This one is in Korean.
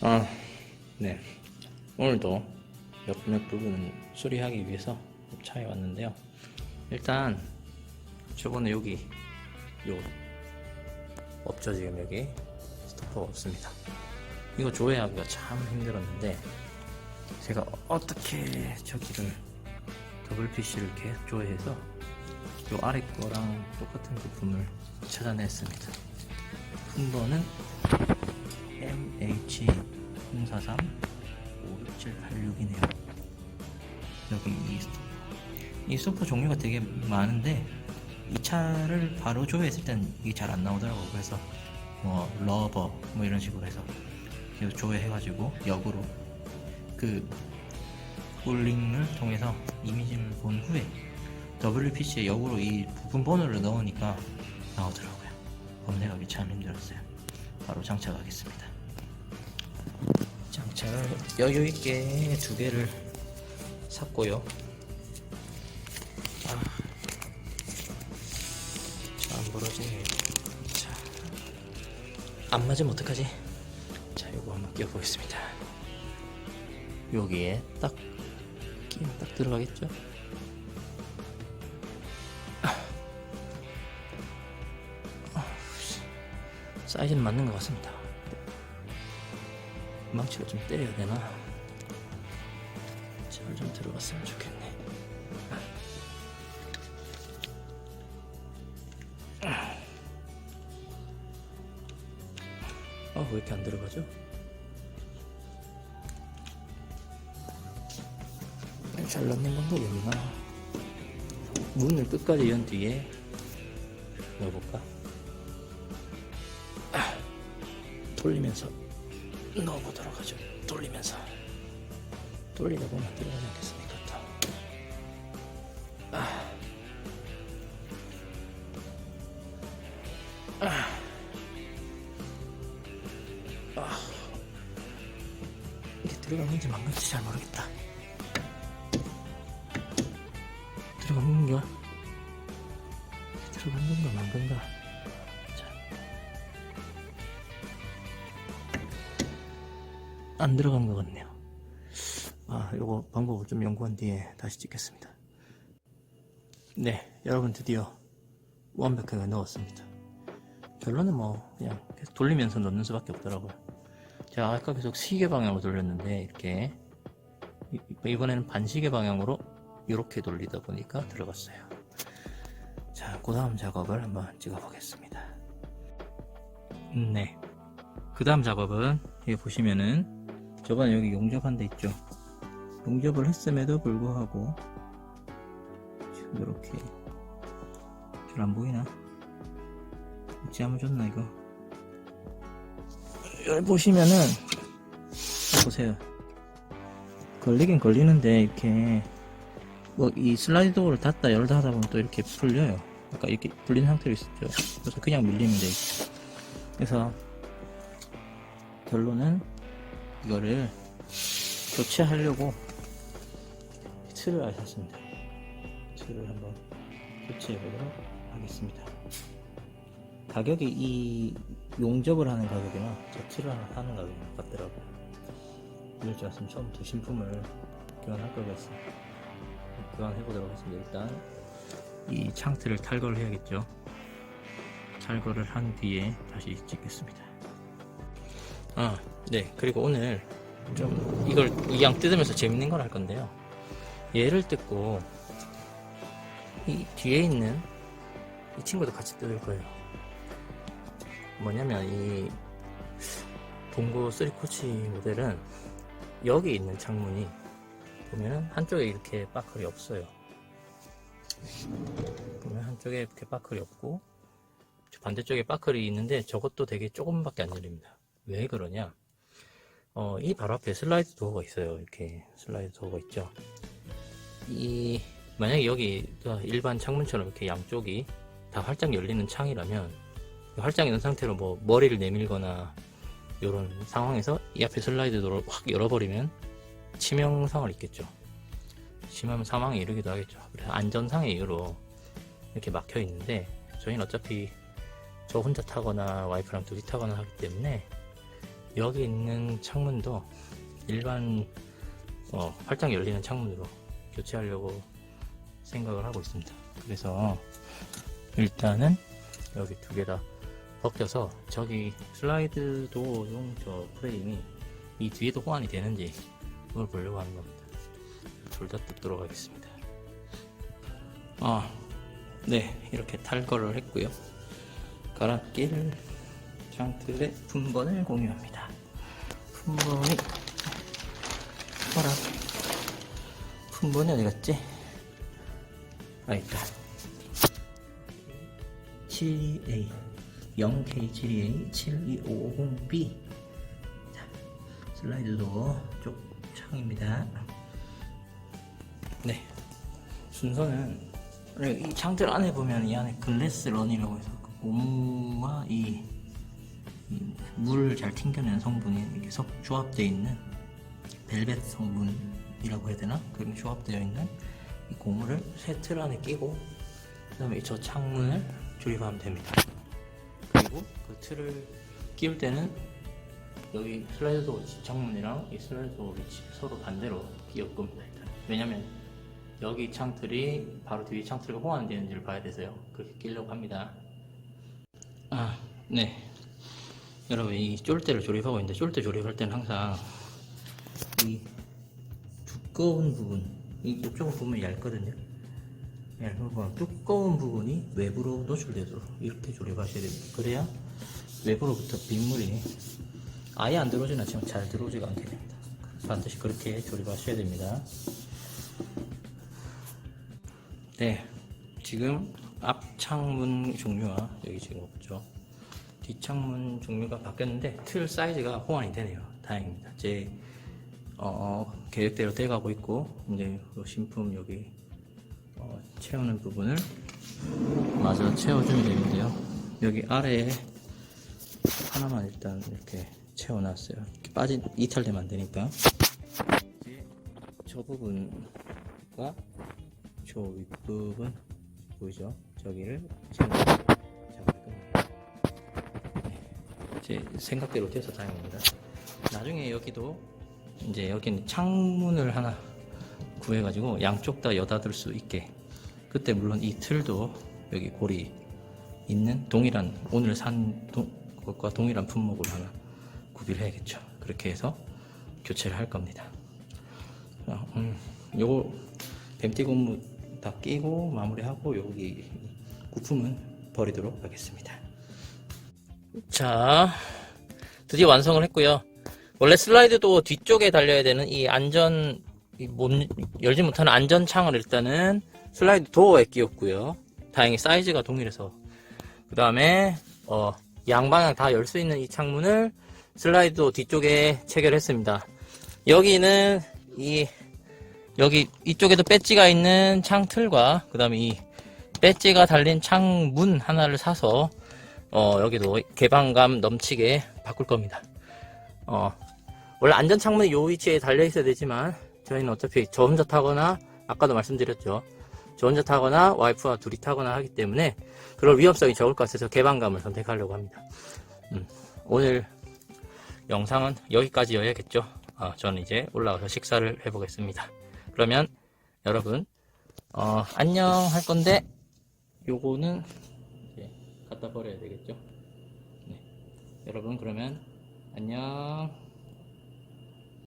아, 네. 오늘도 옆면 부분을 수리하기 위해서 차에 왔는데요. 일단 저번에 여기 요 없죠 지금 여기 스토퍼가 없습니다. 이거 조회하기가 참 힘들었는데 제가 어떻게 저기를 더블 PC를 계속 조회해서 요 아래 거랑 똑같은 부품을 찾아냈습니다. 품번은 MH043 56786이네요. 여기 이 스토퍼. 이 스토퍼 종류가 되게 많은데 이 차를 바로 조회했을 땐 이게 잘 안 나오더라고요. 그래서 뭐 러버 뭐 이런 식으로 해서 조회해가지고 역으로 그 폴링을 통해서 이미지를 본 후에 WPC에 역으로 이 부품 번호를 넣으니까 나오더라고요. 검색하기 참 힘들었어요. 바로 장착하겠습니다. 장착을 여유 있게 두 개를 샀고요. 아, 잘안 벌어지네. 자, 안 맞으면 어떡하지? 자, 요거 한번 끼워보겠습니다. 여기에 딱 끼면 딱 들어가겠죠? 사이즈는 맞는 것 같습니다. 망치로 좀 때려야 되나? 잘좀 들어갔으면 좋겠네. 아, 왜 이렇게 안 들어가죠? 잘랐는 방법이구나. 문을 끝까지 연 뒤에 넣어볼까? 돌리면서 넣어보도록 하죠. 돌리면서 돌리다 보면 들어가지 않겠습니까? 또. 아. 아. 아. 이게 들어가는지 만 건지 잘 모르겠다. 들어가는 건가? 들어간 건가 만 건가? 안 들어간 것 같네요. 아, 요거 방법을 좀 연구한 뒤에 다시 찍겠습니다. 네, 여러분 드디어 완벽하게 넣었습니다. 결론은 뭐 그냥 계속 돌리면서 넣는 수밖에 없더라고요. 제가 아까 계속 시계 방향으로 돌렸는데 이렇게 이- 이번에는 반시계 방향으로 이렇게 돌리다 보니까 들어갔어요. 자, 그 다음 작업을 한번 찍어 보겠습니다. 네. 그 다음 작업은 여기 보시면은 저번에 여기 용접한 데 있죠? 용접을 했음에도 불구하고 지금 이렇게 잘 안 보이나? 어찌 하면 좋나 이거? 여기 보시면은 보세요. 걸리긴 걸리는데 이렇게 뭐 이 슬라이드 도어를 닫다 열다 하다 보면 또 이렇게 풀려요. 아까 이렇게 풀린 상태로 있었죠. 그래서 그냥 밀리면 돼. 그래서 결론은 이거를 교체하려고 틀을 아셨습니다. 틀을 한번 교체해 보도록 하겠습니다. 가격이 이 용접을 하는 가격이나 저 틀을 하는 가격이 같더라고. 이럴 줄 알았으면 처음부터 신품을 교환할 걸 그랬어. 교환해 보도록 하겠습니다. 일단 이 창틀을 탈거를 해야겠죠. 탈거를 한 뒤에 다시 찍겠습니다. 아, 네. 그리고 오늘 좀 이걸 이왕 뜯으면서 재밌는 걸 할 건데요. 얘를 뜯고 이 뒤에 있는 이 친구도 같이 뜯을 거예요. 뭐냐면 이 동고 3코치 모델은 여기 있는 창문이 보면은 한쪽에 이렇게 바클이 없어요. 보면 한쪽에 이렇게 바클이 없고 반대쪽에 바클이 있는데 저것도 되게 조금밖에 안 열립니다. 왜 그러냐? 어, 이 바로 앞에 슬라이드 도어가 있어요. 이렇게 슬라이드 도어가 있죠. 이 만약에 여기 일반 창문처럼 이렇게 양쪽이 다 활짝 열리는 창이라면 활짝 있는 상태로 뭐 머리를 내밀거나 이런 상황에서 이 앞에 슬라이드 도어를 확 열어버리면 치명상을 입겠죠. 심하면 사망에 이르기도 하겠죠. 그래서 안전상의 이유로 이렇게 막혀 있는데 저희는 어차피 저 혼자 타거나 와이프랑 둘이 타거나 하기 때문에 여기 있는 창문도 일반 어, 활짝 열리는 창문으로 교체하려고 생각을 하고 있습니다. 그래서 일단은 여기 두 개 다 벗겨서 저기 슬라이드 도용 저 프레임이 이 뒤에도 호환이 되는지 그걸 보려고 하는 겁니다. 둘 다 뜯도록 하겠습니다. 아, 네 이렇게 탈거를 했고요. 가락길 장틀의 품번을 공유합니다. 품번이 허락. 품번이 어디 갔지? 아 있다. 72A 0K72A 72550B 자, 슬라이드도 쪽 창입니다. 네 순서는 이 창틀 안에 보면 이 안에 글래스 런이라고 해서 그 고무와 이, 물을 잘 튕겨내는 성분이 이렇게 석 조합되어 있는 벨벳 성분이라고 해야 되나? 그런 조합되어 있는 이 고무를 새틀 안에 끼고 그 다음에 저 창문을 조립하면 됩니다. 그리고 그 틀을 끼울 때는 여기 슬라이드 도어 창문이랑 이 슬라이드 도어 위치 서로 반대로 끼울 겁니다. 왜냐면 여기 창틀이 바로 뒤에 창틀과 호환되는지를 봐야 돼서요. 그렇게 끼려고 합니다. 아, 네. 여러분 이 쫄대를 조립하고 있는데 쫄대 조립할 때는 항상 이 두꺼운 부분 이 이쪽은 보면 얇거든요. 얇은 부분 두꺼운 부분이 외부로 노출되도록 이렇게 조립하셔야 됩니다. 그래야 외부로부터 빗물이 아예 안 들어오진 않지만 잘 들어오지가 않게 됩니다. 반드시 그렇게 조립하셔야 됩니다. 네, 지금 앞 창문 종류와 여기 지금 없죠. 뒷창문 종류가 바뀌었는데 틀 사이즈가 호환이 되네요. 다행입니다. 제 어, 계획대로 돼가고 있고 이제 요 신품 여기 어, 채우는 부분을 마저 채워주면 되는데요. 여기 아래에 하나만 일단 이렇게 채워놨어요. 이렇게 빠진 이탈되면 안 되니까 이제 저 부분과 저 윗부분 보이죠? 저기를 채워 잡을 제 생각대로 돼서 다행입니다. 나중에 여기도 이제 여기는 창문을 하나 구해가지고 양쪽 다 여닫을 수 있게 그때 물론 이 틀도 여기 골이 있는 동일한 오늘 산 동, 것과 동일한 품목을 하나 구비를 해야겠죠. 그렇게 해서 교체를 할 겁니다. 어, 음, 요거 뱀띠 고무 다 끼고 마무리하고 여기 부품은 버리도록 하겠습니다. 자, 드디어 완성을 했고요. 원래 슬라이드도 뒤쪽에 달려야 되는 이 안전 이 못, 열지 못하는 안전 창을 일단은 슬라이드 도어에 끼웠고요. 다행히 사이즈가 동일해서 그 다음에 어, 양방향 다 열 수 있는 이 창문을 슬라이드 뒤쪽에 체결했습니다. 여기는 이 여기 이쪽에도 배지가 있는 창틀과 그 다음에 이 배지가 달린 창문 하나를 사서 어, 여기도 개방감 넘치게 바꿀 겁니다. 어, 원래 안전 창문이 요 위치에 달려 있어야 되지만 저희는 어차피 저 혼자 타거나 아까도 말씀드렸죠. 저 혼자 타거나 와이프와 둘이 타거나 하기 때문에 그럴 위험성이 적을 것 같아서 개방감을 선택하려고 합니다. 음, 오늘 영상은 여기까지여야겠죠. 어, 저는 이제 올라가서 식사를 해보겠습니다. 그러면 여러분 어, 안녕 할 건데 요거는 갖다 버려야 되겠죠. 네. 여러분 그러면 안녕.